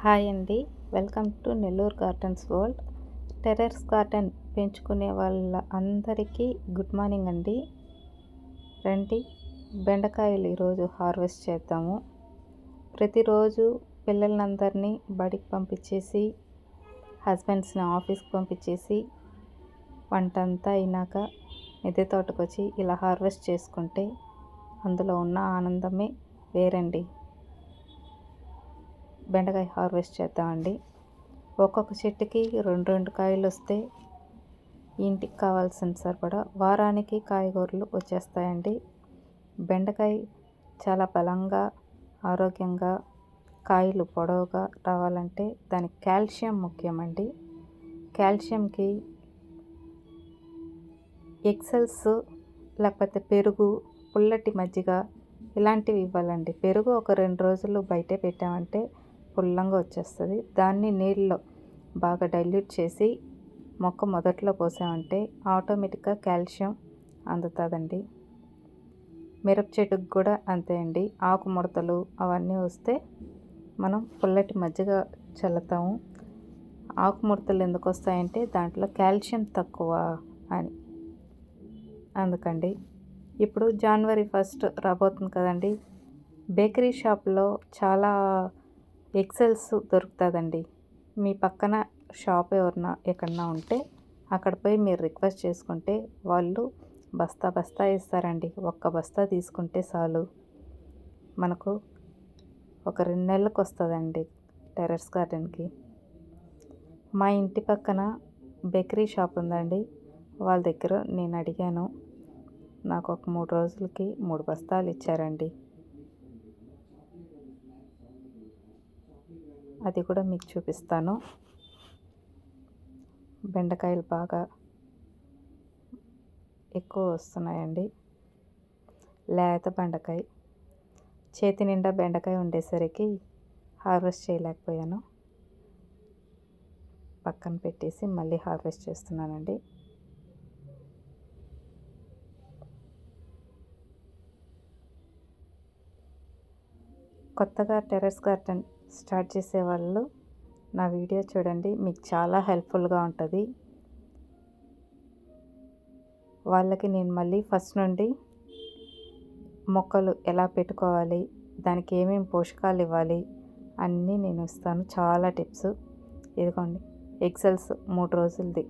Hi అండి. Welcome to Nellore gardens world. Terrace garden పెంచుకునే వాళ్ళ అందరికీ గుడ్ మార్నింగ్ అండి. రండి బెండకాయలు ఈరోజు హార్వెస్ట్ చేద్దాము. ప్రతిరోజు పిల్లలందరినీ బడికి పంపించేసి హస్బెండ్స్ని ఆఫీస్కి పంపించేసి వంట అంతా అయినాక మిద్దె తోటకు వచ్చి ఇలా హార్వెస్ట్ చేసుకుంటే అందులో ఉన్న ఆనందమే వేరండి. బెండకాయ హార్వెస్ట్ చేద్దామండి. ఒక్కొక్క చెట్టుకి రెండు రెండు కాయలు వస్తే ఇంటికి కావాల్సిన సరిపడా వారానికి కాయగూరలు వచ్చేస్తాయండి. బెండకాయ చాలా బలంగా ఆరోగ్యంగా కాయలు పొడవుగా రావాలంటే దానికి కాల్షియం ముఖ్యమండి. కాల్షియంకి ఎక్సెల్స్ లేకపోతే పెరుగు పుల్లటి మజ్జిగ ఇలాంటివి ఇవ్వాలండి. పెరుగు ఒక రెండు రోజులు బయటే పెట్టామంటే పుల్లంగా వచ్చేస్తుంది. దాన్ని నీళ్ళలో బాగా డైల్యూట్ చేసి మొక్క మొదట్లో పోసామంటే ఆటోమేటిక్గా కాల్షియం అందుతుందండి. మిరప చెట్టుకు కూడా అంతే అండి. ఆకు ముడతలు అవన్నీ వస్తే మనం పుల్లటి మజ్జిగ చల్లుతాము. ఆకు ముడతలు ఎందుకు వస్తాయంటే దాంట్లో కాల్షియం తక్కువ అని. అందుకండి. ఇప్పుడు జనవరి ఫస్ట్ రాబోతుంది కదండి. బేకరీ షాప్లో చాలా ఎక్సెల్స్ దొరుకుతుందండి. మీ పక్కన షాప్ ఎవరన్నా ఎక్కడన్నా ఉంటే అక్కడ పోయి మీరు రిక్వెస్ట్ చేసుకుంటే వాళ్ళు బస్తా బస్తా ఇస్తారండి. ఒక్క బస్తా తీసుకుంటే చాలు. మనకు ఒక రెండు నెలలకు వస్తుందండి టెర్రస్ గార్డెన్కి. మా ఇంటి పక్కన బేకరీ షాప్ ఉందండి. వాళ్ళ దగ్గర నేను అడిగాను. నాకు ఒక మూడు రోజులకి మూడు బస్తాలు ఇచ్చారండి. అది కూడా మీకు చూపిస్తాను. బెండకాయలు బాగా ఎక్కువ వస్తున్నాయండి. లేత బెండకాయ. చేతి నిండా బెండకాయ ఉండేసరికి హార్వెస్ట్ చేయలేకపోయాను. పక్కన పెట్టేసి మళ్ళీ హార్వెస్ట్ చేస్తున్నానండి. కొత్తగా టెర్రస్ గార్డెన్ స్టార్ట్ చేసే వాళ్ళు నా వీడియో చూడండి మీకు చాలా హెల్ప్ఫుల్గా ఉంటుంది. వాళ్ళకి నేను మళ్ళీ ఫస్ట్ నుండి మొక్కలు ఎలా పెట్టుకోవాలి దానికి ఏమేమి పోషకాలు ఇవ్వాలి అన్నీ నేను ఇస్తాను. చాలా టిప్స్. ఇదిగోండి ఎక్సెల్స్ మూడు రోజులది.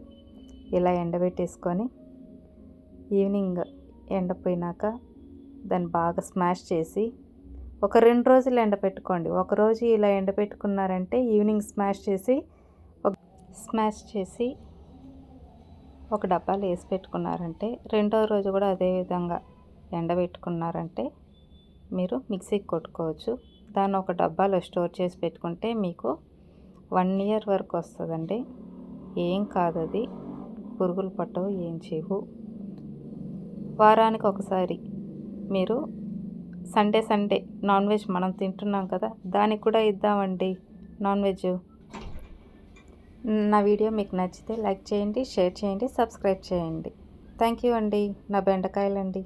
ఇలా ఎండబెట్టేసుకొని ఈవినింగ్ ఎండపోయినాక దాన్ని బాగా స్మాష్ చేసి ఒక రెండు రోజులు ఎండపెట్టుకోండి ఒకరోజు ఇలా ఎండపెట్టుకున్నారంటే ఈవినింగ్ స్మాష్ చేసి ఒక స్మాష్ చేసి ఒక డబ్బాలో వేసి పెట్టుకున్నారంటే రెండో రోజు కూడా అదే విధంగా ఎండబెట్టుకున్నారంటే మీరు మిక్సీకి కొట్టుకోవచ్చు. దాన్ని ఒక డబ్బాలో స్టోర్ చేసి పెట్టుకుంటే మీకు వన్ ఇయర్ వరకు వస్తుందండి. ఏం కాదు అది. పురుగులు పట్టవు ఏం చేయవు. వారానికి ఒకసారి మీరు సండే సండే నాన్ వెజ్ మనం తింటున్నాం కదా దానికి కూడా ఇద్దామండి నాన్ వెజ్. నా వీడియో మీకు నచ్చితే లైక్ చేయండి షేర్ చేయండి సబ్స్క్రైబ్ చేయండి. థ్యాంక్ యూ అండి. నా బెండకాయలండి.